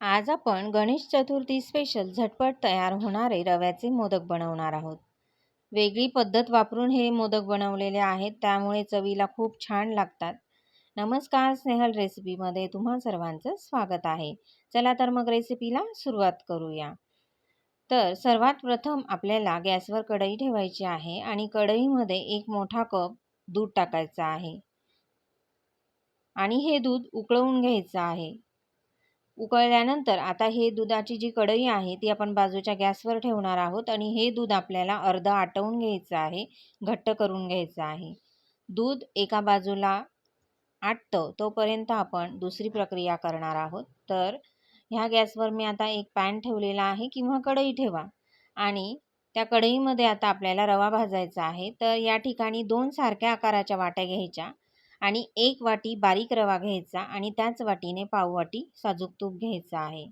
आज आपण गणेश चतुर्थी स्पेशल झटपट तयार होणारे रव्याचे मोदक बनवणार आहोत. वेगळी पद्धत वापरून हे मोदक बनवलेले आहेत त्यामुळे चवीला खूप छान लागतात. नमस्कार स्नेहल रेसिपीमध्ये तुम्हा सर्वांचं स्वागत आहे. चला तर मग रेसिपीला सुरुवात करूया. तर सर्वात प्रथम आपल्याला गॅसवर कढई ठेवायची आहे आणि कढईमध्ये एक मोठा कप दूध टाकायचा आहे. आणि हे दूध उकळवून घ्यायचं आहे. उकळल्यानंतर आता हे दुधाची जी कढई आहे ती आपण बाजूच्या गॅसवर ठेवणार आहोत आणि हे दूध आपल्याला अर्ध आटवून घ्यायचं आहे घट्ट करून घ्यायचं आहे. दूध एका बाजूला आटतं तोपर्यंत आपण दुसरी प्रक्रिया करणार आहोत. तर ह्या गॅसवर मी आता एक पॅन ठेवलेला आहे किंवा कढई ठेवा. आणि त्या कढईमध्ये आता आपल्याला रवा भाजायचा आहे. तर या ठिकाणी दोन सारख्या आकाराच्या वाट्या घ्यायच्या. आणि एक वाटी बारीक रवा घ्यायचा आणि त्याच वाटीने पाववाटी साजूक तूप घ्यायचं आहे.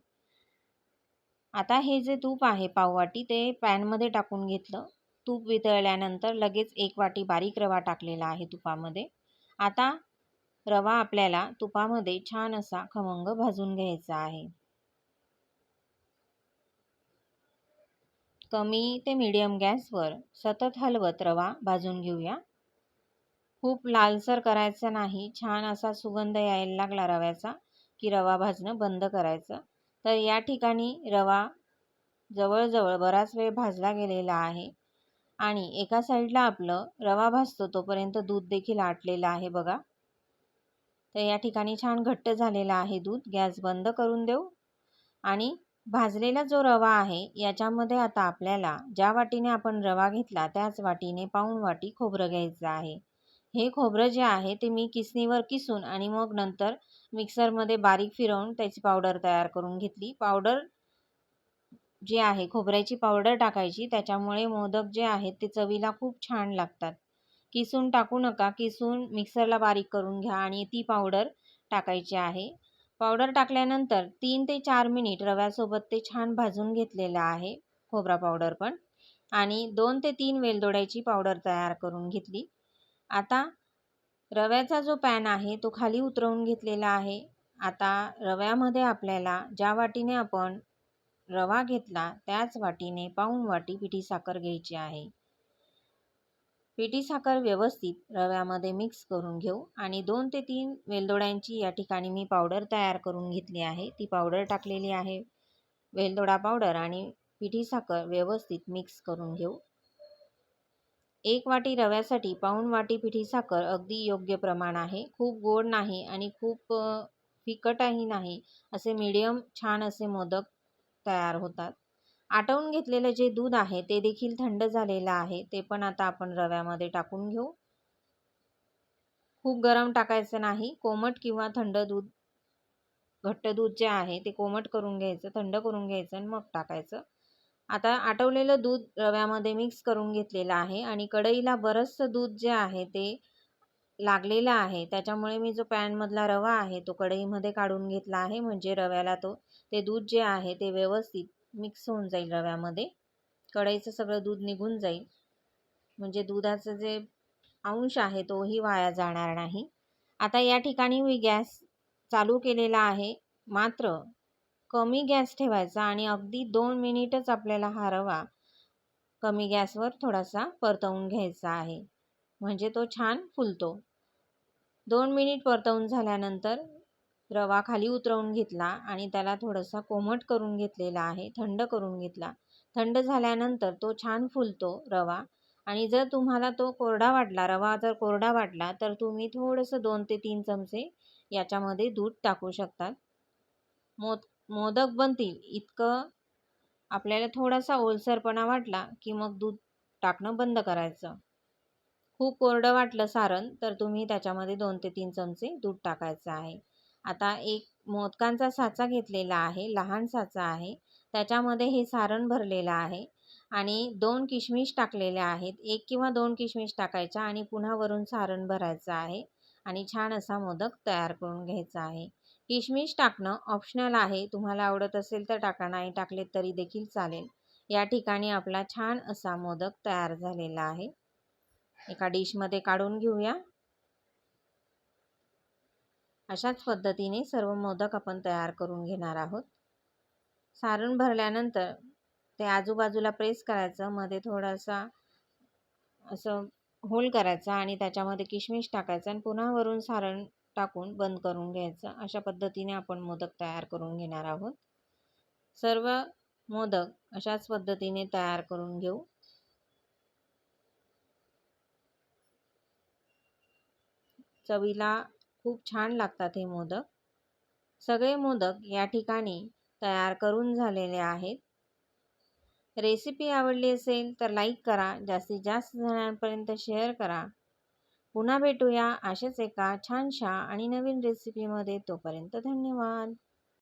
आता हे जे तूप आहे पाववाटी ते पॅनमध्ये टाकून घेतलं. तूप वितळल्यानंतर लगेच एक वाटी बारीक रवा टाकलेला आहे तुपामध्ये. आता रवा आपल्याला तुपामध्ये छान असा खमंग भाजून घ्यायचा आहे. कमी ते मीडियम गॅसवर सतत हलवत रवा भाजून घेऊया. खूप लालसर करायचं नाही. छान असा सुगंध यायला लागला रव्याचा की रवा भाजणं बंद करायचं. तर या ठिकाणी रवा जवळजवळ बराच वेळ भाजला गेलेला आहे. आणि एका साईडला आपलं रवा भाजतो तोपर्यंत दूध देखील आटलेलं आहे बघा. तर या ठिकाणी छान घट्ट झालेला आहे दूध. गॅस बंद करून देऊ. आणि भाजलेला जो रवा आहे याच्यामध्ये आता आपल्याला ज्या वाटीने आपण रवा घेतला त्याच वाटीने पाऊण वाटी खोबरं घ्यायचं आहे. हे खोबरं जे आहे ते मी किसणीवर किसून आणि मग नंतर मिक्सरमध्ये बारीक फिरवून त्याची पावडर तयार करून घेतली. पावडर जी आहे खोबऱ्याची पावडर टाकायची. त्याच्यामुळे मोदक जे आहेत ते चवीला खूप छान लागतात. किसून टाकू नका. किसून मिक्सरला बारीक करून घ्या आणि ती पावडर टाकायची आहे. पावडर टाकल्यानंतर तीन ते चार मिनिट रव्यासोबत ते छान भाजून घेतलेलं आहे खोबरा पावडर पण. आणि दोन ते तीन वेलदोड्याची पावडर तयार करून घेतली. आता रव्याचा जो पॅन आहे तो खाली उतरवून घेतलेला आहे. आता रव्यामध्ये आपल्याला ज्या वाटीने आपण रवा घेतला त्याच वाटीने पाऊण वाटी पिठी साखर घ्यायची आहे. पिठी साखर व्यवस्थित रव्यामध्ये मिक्स करून घेऊ आणि दोन ते तीन वेलदोड्यांची या ठिकाणी मी पावडर तयार करून घेतली आहे. ती पावडर टाकलेली आहे. वेलदोडा पावडर आणि पिठी साखर व्यवस्थित मिक्स करून घेऊ. एक वाटी रव्यासाठी पाऊण वाटी पिठी साखर अगदी योग्य प्रमाण आहे. खूप गोड नाही आणि खूप फिकटही नाही असे मीडियम छान असे मोदक तयार होतात. आटवून घेतलेलं जे दूध आहे ते देखील थंड झालेलं आहे. ते पण आता आपण रव्यामध्ये टाकून घेऊ. खूप गरम टाकायचं नाही. कोमट किंवा थंड दूध घट्ट दूध जे आहे ते कोमट करून घ्यायचं थंड करून घ्यायचं आणि मग टाकायचं. आता आटवलेलं दूध रव्यामध्ये मिक्स करून घेतलेलं आहे आणि कढईला बरंचसं दूध जे आहे ते लागलेलं आहे. त्याच्यामुळे मी जो पॅनमधला रवा आहे तो कढईमध्ये काढून घेतला आहे. म्हणजे रव्याला तो ते दूध जे आहे ते व्यवस्थित मिक्स होऊन जाईल रव्यामध्ये. कढईचं सगळं दूध निघून जाईल. म्हणजे दुधाचं जे अंश आहे तोही वाया जाणार नाही. आता या ठिकाणी मी गॅस चालू केलेला आहे. मात्र कमी गॅस ठेवायचा आणि अगदी दोन मिनिटच आपल्याला हा रवा कमी गॅसवर थोडासा परतवून घ्यायचा आहे. म्हणजे तो छान फुलतो. दोन मिनिट परतवून झाल्यानंतर रवा खाली उतरवून घेतला आणि त्याला थोडासा कोमट करून घेतलेला आहे थंड करून घेतला. थंड झाल्यानंतर तो छान फुलतो रवा आणि जर तुम्हाला तो कोरडा वाटला रवा जर कोरडा वाटला तर तुम्ही थोडंसं दोन ते तीन चमचे याच्यामध्ये दूध टाकू शकतात. मोद मोदक बनतील इतकं आपल्याला थोडासा ओलसरपणा वाटला की मग दूध टाकणं बंद करायचं. खूप कोरडं वाटलं सारण तर तुम्ही त्याच्यामध्ये दोन ते तीन चमचे दूध टाकायचं आहे. आता एक मोदकांचा साचा घेतलेला आहे लहान साचा आहे. त्याच्यामध्ये हे सारण भरलेलं आहे आणि दोन किशमिश टाकलेल्या आहेत. एक किंवा दोन किशमिश टाकायच्या आणि पुन्हा वरून सारण भरायचं आहे आणि छान असा मोदक तयार करून घ्यायचा आहे. किशमिश टाकणं ऑप्शनल आहे. तुम्हाला आवडत असेल तर टाका नाही टाकले तरी देखील चालेल. या ठिकाणी आपला छान असा मोदक तयार झालेला आहे. एका डिशमध्ये काढून घेऊया. अशाच पद्धतीने सर्व मोदक आपण तयार करून घेणार आहोत. सारण भरल्यानंतर ते आजूबाजूला प्रेस करायचं मध्ये थोडासा असं होल करायचा आणि त्याच्यामध्ये किशमिश टाकायचं आणि पुन्हा वरून सारण टाकून बंद करून घ्यायचं. अशा पद्धतीने आपण मोदक तयार करून घेणार आहोत. सर्व मोदक अशाच पद्धतीने तयार करून घेऊ. चवीला खूप छान लागतात हे मोदक. सगळे मोदक या ठिकाणी तयार करून झालेले आहेत. रेसिपी आवडली असेल तर लाईक करा. जास्तीत जास्त जणांपर्यंत शेअर करा. पुन्हा भेटूया अशाच एका छानशा आणि नवीन रेसिपीमध्ये तोपर्यंत धन्यवाद.